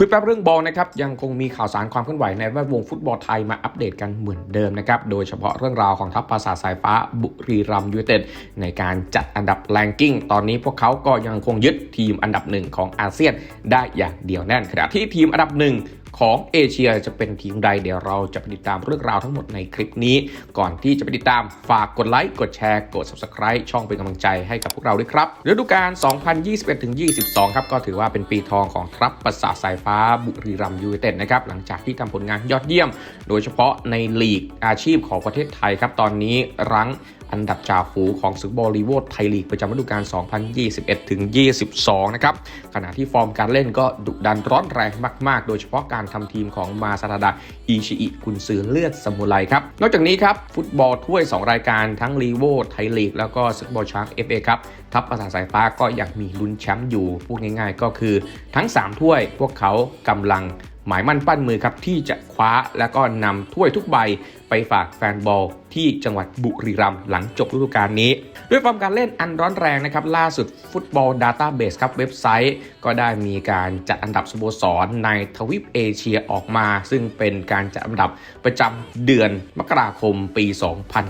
คุยแป๊บเรื่องบอลนะครับยังคงมีข่าวสารความเคลื่อนไหวในแวดวงฟุตบอลไทยมาอัปเดตกันเหมือนเดิมนะครับโดยเฉพาะเรื่องราวของทัพภาษาทสายฟ้าบุรีรัมย์ยูเต็ดในการจัดอันดับแรงกิ้ง ตอนนี้พวกเขาก็ยังคงยึดทีมอันดับหนึ่งของอาเซียนได้อย่างเดียวแน่นขณะที่ทีมอันดับหนึ่ง ของเอเชียจะเป็นทีมใดเดี๋ยวเราจะไปติดตามเรื่องราวทั้งหมดในคลิปนี้ ก่อนที่จะไปติดตามฝากกดไลค์กดแชร์กด subscribe ช่องเป็นกำลังใจให้กับพวกเราด้วยครับฤดูกาล 2021-22 ครับก็ถือว่าเป็นปีทองของทัพประสาสายฟ้าบุรีรัมย์ยูไนเต็ดนะครับหลังจากที่ทำผลงานยอดเยี่ยม โดยเฉพาะในลีกอาชีพของประเทศไทยครับตอนนี้รั้ง อันดับจ่าฝูของศึกบอลลีโวไทยลีกประจำฤดูกาล 2021-22 นะครับ ขณะที่ฟอร์มการเล่นก็ดุดันร้อนแรงมากๆ โดยเฉพาะการทำทีมของมาซาตาดาอิชิอิกุนซือเลือดสมุไรครับ นอกจากนี้ครับ ฟุตบอลถ้วย 2 รายการทั้งลีโวไทยลีก แล้วก็ศึกบอลช้าง FA ครับทัพประสาสายฟ้าก็ยังมีลุ้นแชมป์อยู่พูดง่าย ๆ ก็คือทั้ง 3 ถ้วยพวกเขากำลังหมายมั่นปั้นมือครับที่จะคว้าแล้วก็นำถ้วยทุกใบไปฝากแฟนบอล ที่จังหวัดบุรีรัมย์หลังจบฤดูกาลนี้ ด้วยฟอร์มการเล่นอันร้อนแรงนะครับล่าสุดฟุตบอลดาต้าเบสครับเว็บไซต์ ก็ได้มีการจัดอันดับสโมสรในทวีปเอเชียออกมา ซึ่งเป็นการจัดอันดับประจำเดือนมกราคมปี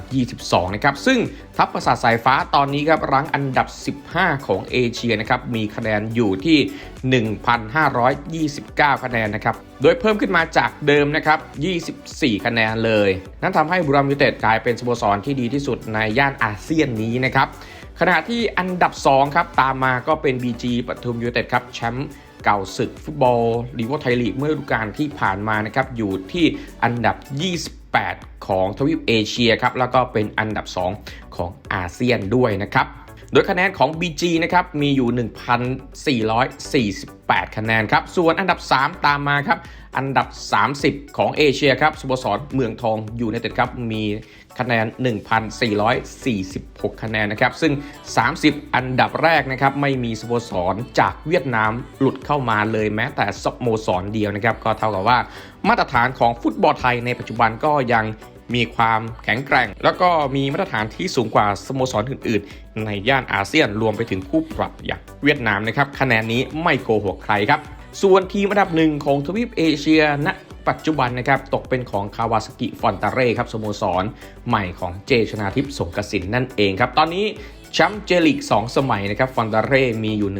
2022 นะครับซึ่งทัพประสาทสายฟ้าตอนนี้ครับรั้งอันดับ 15 ของเอเชียนะครับมีคะแนนอยู่ที่ 1,529 คะแนนนะครับ โดยเพิ่มขึ้นมาจากเดิมนะครับ 24 คะแนนเลย นั่นทำให้บุรีรัมย์ยูไนเต็ดกลายเป็นสโมสรที่ดีที่สุดในย่านอาเซียนนี้นะครับขณะที่อันดับ 2 ครับ ตามมาก็เป็น BG ปทุมยูไนเต็ดครับแชมป์เก่าศึกฟุตบอลลีกไทยลีกเมื่อฤดูกาลที่ผ่านมานะครับอยู่ที่อันดับ 28 ของทวีปเอเชียครับแล้วก็เป็นอันดับ 2 ของอาเซียนด้วยนะครับ โดยคะแนนของ BG นะครับมีอยู่ 1,448 คะแนนครับ ส่วนอันดับ 3 ตามมาครับ อันดับ 30 ของเอเชียครับสโมสรเมืองทองอยูไนเต็ดครับมีคะแนน 1,446 คะแนนนะครับ ซึ่ง 30 อันดับแรกนะครับไม่มีสโมสรจากเวียดนามหลุดเข้ามาเลยแม้แต่สโมสรเดียวนะครับ ก็เท่ากับว่ามาตรฐานของฟุตบอลไทยในปัจจุบันก็ยัง มีความแข็งแกร่ง แล้วก็มีมาตรฐานที่สูงกว่าสโมสรอื่น ๆ ในย่านอาเซียนรวมไปถึงคู่ปรับอย่างเวียดนามนะครับคะแนนนี้ไม่โกหกใครครับ ส่วนทีมอันดับหนึ่งของทวีปเอเชียณปัจจุบันนะครับตกเป็นของคาวาสกิฟอนตาเร่ครับสโมสร ใหม่ของเจชนาทิพย์สงกสินนั่นเองครับ ตอนนี้แชมป์เจลิก 2 สมัยนะครับฟอนตาเร่มีอยู่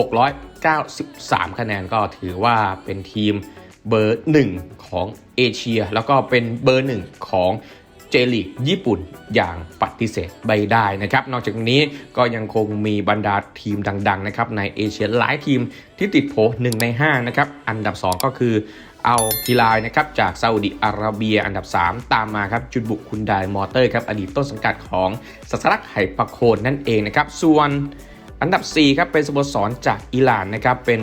1,693 คะแนนก็ถือว่าเป็นทีม เบอร์ 1 ของเอเชีย แล้วก็เป็นเบอร์ 1 ของเจลีกญี่ปุ่นอย่างปฏิเสธไม่ได้นะครับ นอกจากนี้ก็ยังคงมีบรรดาทีมดัง ๆ นะครับ ในเอเชียหลายทีมที่ติดโผ1ใน 5 นะครับ อันดับ 2 ก็คือเอาฮิลายนะครับจากซาอุดิอาระเบียอันดับ 3 ตามมาครับ จุดบุกคุณไดมอเตอร์ครับ อดีตต้นสังกัดของสัสรักไหปะโคนนั่นเองนะครับ ส่วนอันดับ 4 ครับ เป็นสโมสรจากอิหร่านนะครับเป็น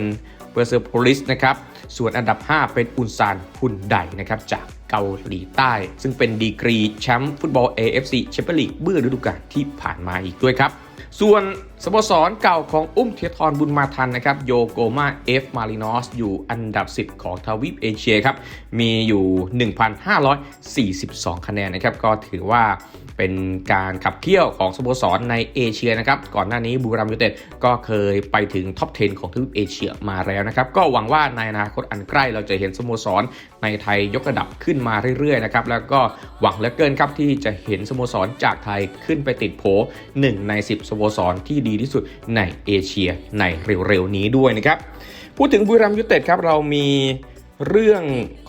เปอร์เซอร์โพลิสนะครับ ส่วนอันดับ 5 เป็นอุนซานฮุนไดนะครับจากเกาหลีใต้ ซึ่งเป็นดีกรีแชมป์ฟุตบอล AFC แชมเปี้ยนลีกเมื่อฤดูกาลที่ผ่านมาอีกด้วยครับ ส่วนสโมสรเก่าของอุ้มเทียทรบุญมาทันนะครับโยโกมาเอฟมารินอสอยู่อันดับ 10 ของทวีปเอเชียครับ มีอยู่ 1,542 คะแนนนะครับ ก็ถือว่า เป็นการขับเคี่ยวของสโมสรในเอเชียนะครับ ก่อนหน้านี้บูรัมยูเต็ดก็เคยไปถึงท็อป 10 ของทวีปเอเชียมาแล้วนะครับ ก็หวังว่าในอนาคตอันใกล้เราจะเห็นสโมสรในไทยยกระดับขึ้นมาเรื่อยๆนะครับ แล้วก็หวังเหลือเกินครับที่จะเห็นสโมสรจากไทยขึ้นไปติดโผ1ใน 10สโมสรที่ดีที่สุดในเอเชียในเร็วๆนี้ด้วยนะครับพูดถึงบุรีรัมยูเต็ดครับเรามีเรื่อง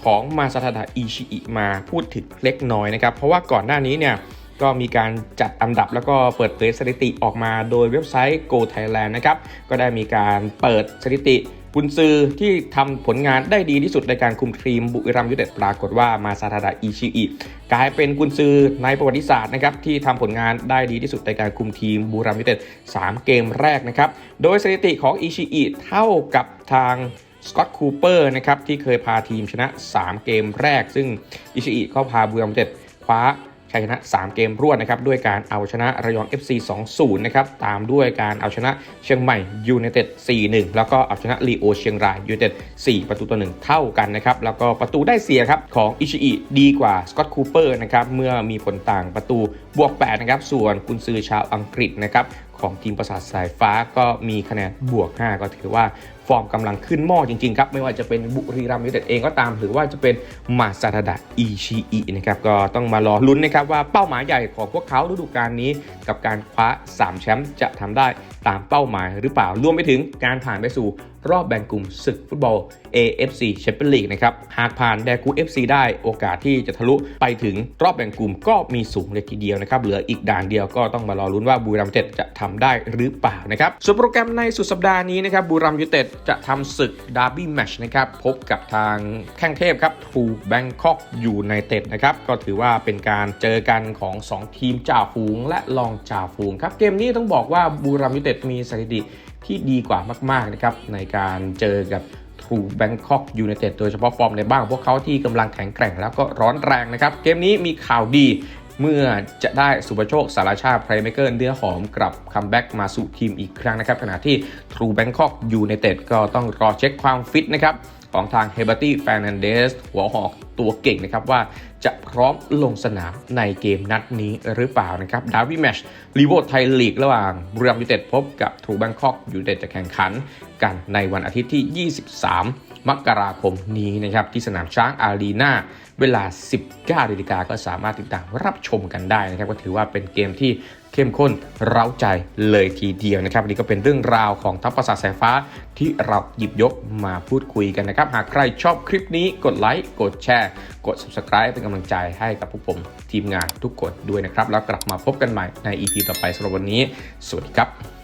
ของมาซาทาดะอิชิอิมาพูดถึงเล็กน้อยนะครับ เพราะว่าก่อนหน้านี้เนี่ย ก็มีการจัดอันดับแล้วก็เปิดเผยสถิติออกมาโดยเว็บไซต์ Go Thailand นะครับ ก็ได้มีการเปิดสถิติกุนซือที่ทำผลงานได้ดีที่สุดในการคุมทีมบุรีรัมยูเต็ดปรากฏว่ามาซาทาดะอิชิอิกลายเป็นกุนซือในประวัติศาสตร์นะครับที่ทำผลงานได้ดีที่สุดในการคุมทีมบุรีรัมยูเต็ด3 เกมแรกนะครับโดยสถิติของอิชิอิเท่ากับทางสกอตคูเปอร์นะครับที่เคยพาทีมชนะ 3 เกมแรก ซึ่งอิชิอิก็พาบุรีรัมยูเต็ดคว้า ชัยชนะ 3 เกมรวดนะครับด้วยการเอาชนะระยอง FC 2-0นะครับตามด้วยการเอาชนะเชียงใหม่ยูไนเต็ด 4-1 แล้วก็เอาชนะลีโอเชียงรายยูไนเต็ด 4 ประตูต่อ1เท่ากันนะครับแล้วก็ประตูได้เสียครับของอิชิอิดีกว่าสกอตคูเปอร์นะครับเมื่อมีผลต่างประตูบวก8นะครับส่วนกุนซือชาวอังกฤษนะครับของทีมประสาทสายฟ้าก็มีคะแนนบวก 5 ก็ถือว่า ฟอร์มกำลังขึ้นหม้อจริงๆครับ ไม่ว่าจะเป็นบุรีรัมย์ยูไนเต็ดเองก็ตาม หรือว่าจะเป็นมาซาทาดะอิชิอินะครับก็ต้องมารอลุ้นนะครับว่าเป้าหมายใหญ่ของพวกเขาฤดูกาลนี้กับการคว้า 3 แชมป์จะทำได้ตามเป้าหมายหรือเปล่ารวมไปถึงการผ่านไปสู่รอบแบ่งกลุ่มศึกฟุตบอล AFC Champions League นะครับ หากผ่านแดกู FC ได้โอกาสที่จะทะลุไปถึงรอบแบ่งกลุ่มก็มีสูงเลยทีเดียวนะครับ เหลืออีกด่านเดียวก็ต้องมารอลุ้นว่าบุรีรัมย์ยูเต็ดจะทำได้หรือเปล่านะครับส่วนโปรแกรมในสุดสัปดาห์นี้นะครับบุรีรัมย์ยูเต็ดจะทำศึกดาร์บี้แมชนะครับพบกับทางแข้งเทพครับทูแบงคอกยูไนเต็ดนะครับก็ถือว่าเป็นการเจอกันของ 2 ทีมจ่าฝูงและรองจ่าฝูงครับเกมนี้ต้องบอกว่าบุรีรัมย์ยูเต็ดมีสถิติ ที่ดีกว่ามากๆนะครับในการเจอกับทรูแบงคอกยูไนเต็ดโดยเฉพาะฟอร์มในบ้านของพวกเขาที่กำลังแข็งแกร่งแล้วก็ร้อนแรงนะครับ เกมนี้มีข่าวดีเมื่อจะได้สุภโชคสารชาติไพรเมเกอร์เนื้อหอมกลับคัมแบ็กมาสู่ทีมอีกครั้งนะครับ ขณะที่ทรูแบงคอกยูไนเต็ดก็ต้องรอเช็คความฟิตนะครับ ของทางเฮเบอร์ตี้แฟนนันเดสหัวหอกตัวเก่งนะครับว่าจะพร้อมลงสนามในเกมนัดนี้หรือเปล่านะครับดาร์บี้แมชลีโวไทยลีกระหว่างบุรีรัมย์ยูเต็ดพบกับทรูแบงคอกยูเต็ดจะแข่งขันกันในวันอาทิตย์ที่ 23 มกราคมนี้นะครับที่สนามช้างอารีนา เวลา 19นาฬิกาก็สามารถติดตามรับชมกันได้นะครับ ก็ถือว่าเป็นเกมที่เข้มข้นเร้าใจเลยทีเดียวนะครับวันนี้ก็เป็นเรื่องราวของทัพประสาทสายฟ้าที่เราหยิบยกมาพูดคุยกันนะครับ หากใครชอบคลิปนี้กดไลค์กดแชร์ กด subscribe เป็นกำลังใจให้กับพวกผมทีมงานทุกคนด้วยนะครับ แล้วกลับมาพบกันใหม่ใน EP ต่อไปสำหรับวันนี้ สวัสดีครับ